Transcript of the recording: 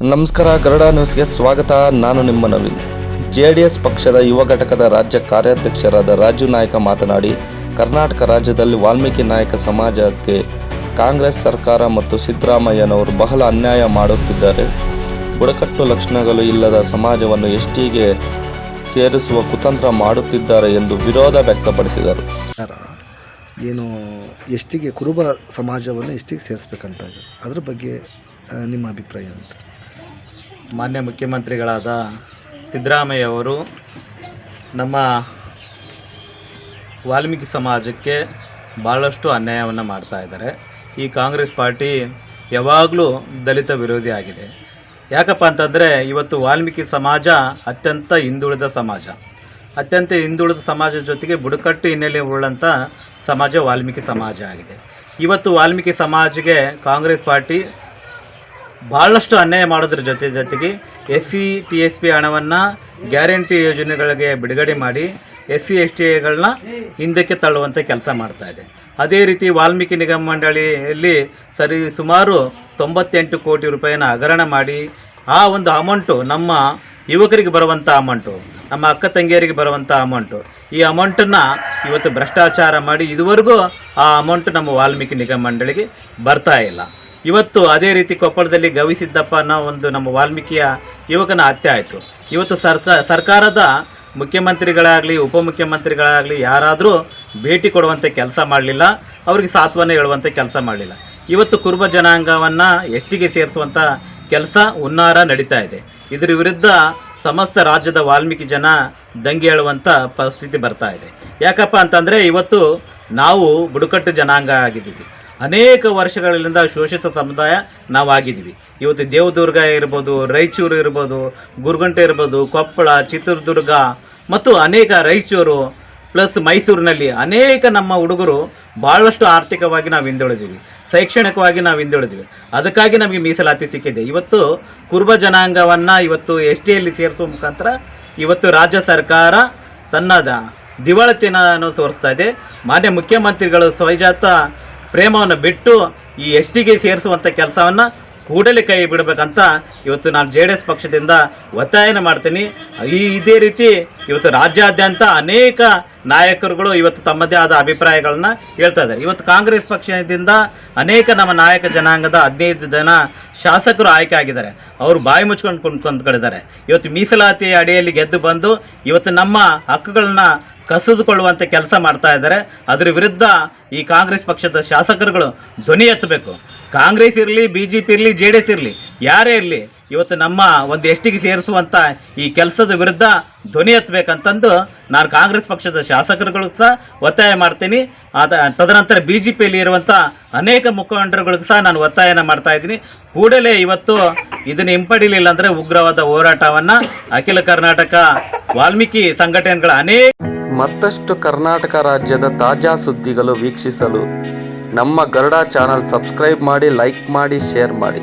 ನಮಸ್ಕಾರ ಗರಡ ನ್ಯೂಸ್ಗೆ ಸ್ವಾಗತ. ನಾನು ನಿಮ್ಮ ನವೀನ್. ಜೆ ಡಿ ಎಸ್ ಪಕ್ಷದ ಯುವ ಘಟಕದ ರಾಜ್ಯ ಕಾರ್ಯಾಧ್ಯಕ್ಷರಾದ ರಾಜು ನಾಯಕ ಮಾತನಾಡಿ, ಕರ್ನಾಟಕ ರಾಜ್ಯದಲ್ಲಿ ವಾಲ್ಮೀಕಿ ನಾಯಕ ಸಮಾಜಕ್ಕೆ ಕಾಂಗ್ರೆಸ್ ಸರ್ಕಾರ ಮತ್ತು ಸಿದ್ದರಾಮಯ್ಯನವರು ಬಹಳ ಅನ್ಯಾಯ ಮಾಡುತ್ತಿದ್ದಾರೆ. ಬುಡಕಟ್ಟು ಲಕ್ಷಣಗಳು ಇಲ್ಲದ ಸಮಾಜವನ್ನು ಎಷ್ಟಿಗೆ ಸೇರಿಸುವ ಕುತಂತ್ರ ಮಾಡುತ್ತಿದ್ದಾರೆ ಎಂದು ವಿರೋಧ ವ್ಯಕ್ತಪಡಿಸಿದರು. ಏನು ಎಷ್ಟಿಗೆ ಕುರುಬ ಸಮಾಜವನ್ನು ಎಷ್ಟಿಗೆ ಸೇರಿಸ್ಬೇಕಂತ. ಅದ್ರ ಬಗ್ಗೆ ನಿಮ್ಮ ಅಭಿಪ್ರಾಯ ಅಂತ ಮಾನ್ಯ ಮುಖ್ಯಮಂತ್ರಿಗಳಾದ ಸಿದ್ದರಾಮಯ್ಯ ಅವರು ನಮ್ಮ ವಾಲ್ಮೀಕಿ ಸಮಾಜಕ್ಕೆ ಭಾಳಷ್ಟು ಅನ್ಯಾಯವನ್ನು ಮಾಡ್ತಾ ಇದ್ದಾರೆ. ಈ ಕಾಂಗ್ರೆಸ್ ಪಾರ್ಟಿ ಯಾವಾಗಲೂ ದಲಿತ ವಿರೋಧಿ ಆಗಿದೆ. ಯಾಕಪ್ಪ ಅಂತಂದರೆ ಇವತ್ತು ವಾಲ್ಮೀಕಿ ಸಮಾಜ ಅತ್ಯಂತ ಹಿಂದುಳಿದ ಸಮಾಜ. ಅತ್ಯಂತ ಹಿಂದುಳಿದ ಸಮಾಜದ ಜೊತೆಗೆ ಬುಡಕಟ್ಟು ಹಿನ್ನೆಲೆ ಉಳ್ಳಂಥ ಸಮಾಜ ವಾಲ್ಮೀಕಿ ಸಮಾಜ ಆಗಿದೆ. ಇವತ್ತು ವಾಲ್ಮೀಕಿ ಸಮಾಜಕ್ಕೆ ಕಾಂಗ್ರೆಸ್ ಪಾರ್ಟಿ ಭಾಳಷ್ಟು ಅನ್ಯಾಯ ಮಾಡೋದ್ರ ಜೊತೆ ಜೊತೆಗೆ S C T S P ಹಣವನ್ನು ಗ್ಯಾರಂಟಿ ಯೋಜನೆಗಳಿಗೆ ಬಿಡುಗಡೆ ಮಾಡಿ ಎಸ್ ಸಿ ಎಸ್ ಟಿಗಳನ್ನ ಹಿಂದಕ್ಕೆ ತಳ್ಳುವಂಥ ಕೆಲಸ ಮಾಡ್ತಾ ಇದೆ. ಅದೇ ರೀತಿ ವಾಲ್ಮೀಕಿ ನಿಗಮ ಮಂಡಳಿಯಲ್ಲಿ ಸರಿ ಸುಮಾರು ತೊಂಬತ್ತೆಂಟು ಕೋಟಿ ರೂಪಾಯಿನ ಹಗರಣ ಮಾಡಿ ಆ ಒಂದು ಅಮೌಂಟು ನಮ್ಮ ಯುವಕರಿಗೆ ಬರುವಂಥ ಅಮೌಂಟು, ನಮ್ಮ ಅಕ್ಕ ತಂಗಿಯರಿಗೆ ಬರುವಂಥ ಅಮೌಂಟು, ಈ ಅಮೌಂಟನ್ನು ಇವತ್ತು ಭ್ರಷ್ಟಾಚಾರ ಮಾಡಿ ಇದುವರೆಗೂ ಆ ಅಮೌಂಟು ನಮ್ಮ ವಾಲ್ಮೀಕಿ ನಿಗಮ ಮಂಡಳಿಗೆ ಬರ್ತಾ ಇಲ್ಲ. ಇವತ್ತು ಅದೇ ರೀತಿ ಕೊಪ್ಪಳದಲ್ಲಿ ಗವಿಸಿದ್ದಪ್ಪ ಅನ್ನೋ ಒಂದು ನಮ್ಮ ವಾಲ್ಮೀಕಿಯ ಯುವಕನ ಹತ್ಯೆ ಆಯಿತು. ಇವತ್ತು ಸರ್ಕ, ಸರ್ಕಾರದ ಮುಖ್ಯಮಂತ್ರಿಗಳಾಗಲಿ, ಉಪಮುಖ್ಯಮಂತ್ರಿಗಳಾಗಲಿ ಯಾರಾದರೂ ಭೇಟಿ ಕೊಡುವಂಥ ಕೆಲಸ ಮಾಡಲಿಲ್ಲ, ಅವ್ರಿಗೆ ಸಾತ್ವನ ಹೇಳುವಂಥ ಕೆಲಸ ಮಾಡಲಿಲ್ಲ. ಇವತ್ತು ಕುರುಬ ಜನಾಂಗವನ್ನು ಎಷ್ಟಿಗೆ ಸೇರಿಸುವಂಥ ಕೆಲಸ ಹುನ್ನಾರ ನಡೀತಾ ಇದೆ. ಇದರ ವಿರುದ್ಧ ಸಮಸ್ತ ರಾಜ್ಯದ ವಾಲ್ಮೀಕಿ ಜನ ದಂಗೆ ಹೇಳುವಂಥ ಪರಿಸ್ಥಿತಿ ಬರ್ತಾ ಇದೆ. ಯಾಕಪ್ಪ ಅಂತಂದರೆ ಇವತ್ತು ನಾವು ಬುಡಕಟ್ಟು ಜನಾಂಗ ಆಗಿದ್ದೀವಿ. ಅನೇಕ ವರ್ಷಗಳಿಂದ ಶೋಷಿತ ಸಮುದಾಯ ನಾವು ಆಗಿದ್ದೀವಿ ಇವತ್ತು ದೇವದುರ್ಗ ಇರ್ಬೋದು, ರಾಯಚೂರು ಇರ್ಬೋದು, ಗುರುಗಂಟೆ ಇರ್ಬೋದು, ಕೊಪ್ಪಳ, ಚಿತ್ರದುರ್ಗ ಮತ್ತು ಅನೇಕ ರಾಯಚೂರು ಪ್ಲಸ್ ಮೈಸೂರಿನಲ್ಲಿ ಅನೇಕ ನಮ್ಮ ಹುಡುಗರು ಭಾಳಷ್ಟು ಆರ್ಥಿಕವಾಗಿ ನಾವು ಹಿಂದುಳಿದೀವಿ. ಶೈಕ್ಷಣಿಕವಾಗಿ ನಾವು ಹಿಂದುಳಿದ್ವಿ. ಅದಕ್ಕಾಗಿ ನಮಗೆ ಮೀಸಲಾತಿ ಸಿಕ್ಕಿದೆ. ಇವತ್ತು ಕುರುಬ ಜನಾಂಗವನ್ನು ಇವತ್ತು ಎಸ್ ಟಿಯಲ್ಲಿ ಸೇರಿಸುವ ಮುಖಾಂತರ ಇವತ್ತು ರಾಜ್ಯ ಸರ್ಕಾರ ತನ್ನದ ದಿವಾಳತನ ತೋರಿಸ್ತಾ ಇದೆ. ಮಾನ್ಯ ಮುಖ್ಯಮಂತ್ರಿಗಳು ಸ್ವಜಾತ ಪ್ರೇಮವನ್ನು ಬಿಟ್ಟು ಈ ಎಸ್ ಟಿಗೆ ಸೇರಿಸುವಂಥ ಕೆಲಸವನ್ನು ಕೂಡಲೇ ಕೈ ಬಿಡಬೇಕಂತ ಇವತ್ತು ನಾನು ಜೆ ಡಿ ಎಸ್ ಪಕ್ಷದಿಂದ ಒತ್ತಾಯನ ಮಾಡ್ತೀನಿ. ಈ ಇದೇ ರೀತಿ ಇವತ್ತು ರಾಜ್ಯಾದ್ಯಂತ ಅನೇಕ ನಾಯಕರುಗಳು ಇವತ್ತು ತಮ್ಮದೇ ಆದ ಅಭಿಪ್ರಾಯಗಳನ್ನ ಹೇಳ್ತಾ ಇದ್ದಾರೆ. ಇವತ್ತು ಕಾಂಗ್ರೆಸ್ ಪಕ್ಷದಿಂದ ಅನೇಕ ನಮ್ಮ ನಾಯಕ ಜನಾಂಗದ ಹದಿನೈದು ಜನ ಶಾಸಕರು ಆಯ್ಕೆ ಆಗಿದ್ದಾರೆ. ಅವರು ಬಾಯಿ ಮುಚ್ಕೊಂಡು ಕುಂತ್ಕೊಂಡಿದ್ದಾರೆ. ಇವತ್ತು ಮೀಸಲಾತಿ ಅಡಿಯಲ್ಲಿ ಗೆದ್ದು ಬಂದು ಇವತ್ತು ನಮ್ಮ ಹಕ್ಕುಗಳನ್ನ ಕಸಿದುಕೊಳ್ಳುವಂಥ ಕೆಲಸ ಮಾಡ್ತಾ ಇದ್ದಾರೆ. ಅದರ ವಿರುದ್ಧ ಈ ಕಾಂಗ್ರೆಸ್ ಪಕ್ಷದ ಶಾಸಕರುಗಳು ಧ್ವನಿ ಎತ್ತಬೇಕು. ಕಾಂಗ್ರೆಸ್ ಇರಲಿ ಬಿ ಜೆ ಪಿ ಇರಲಿ ಜೆ ಇರಲಿ, ಯಾರೇ ಇರಲಿ ಇವತ್ತು ನಮ್ಮ ಒಂದು ಎಷ್ಟಿಗೆ ಸೇರಿಸುವಂಥ ಈ ಕೆಲಸದ ವಿರುದ್ಧ ಧ್ವನಿ ಎತ್ತಬೇಕಂತಂದು ನಾನು ಕಾಂಗ್ರೆಸ್ ಪಕ್ಷದ ಶಾಸಕರುಗಳಿಗೂ ಸಹ ಒತ್ತಾಯ ಮಾಡ್ತೀನಿ. ಅದ ತದನಂತರ ಬಿ ಜೆ ಪಿಯಲ್ಲಿ ಇರುವಂಥ ಅನೇಕ ಮುಖಂಡರುಗಳಿಗೂ ಸಹ ನಾನು ಒತ್ತಾಯನ ಮಾಡ್ತಾ ಇದ್ದೀನಿ. ಕೂಡಲೇ ಇವತ್ತು ಇದನ್ನು ಹಿಂಪಡಿಲಿಲ್ಲ ಅಂದರೆ ಉಗ್ರವಾದ ಹೋರಾಟವನ್ನು ಅಖಿಲ ಕರ್ನಾಟಕ ವಾಲ್ಮೀಕಿ ಸಂಘಟನೆಗಳ ಅನೇಕ ಮತ್ತಷ್ಟು ಕರ್ನಾಟಕ ರಾಜ್ಯದ ತಾಜಾ ಸುದ್ದಿಗಳು ವೀಕ್ಷಿಸಲು ನಮ್ಮ ಗರುಡ ಚಾನಲ್ ಸಬ್ಸ್ಕ್ರೈಬ್ ಮಾಡಿ, ಲೈಕ್ ಮಾಡಿ, ಶೇರ್ ಮಾಡಿ.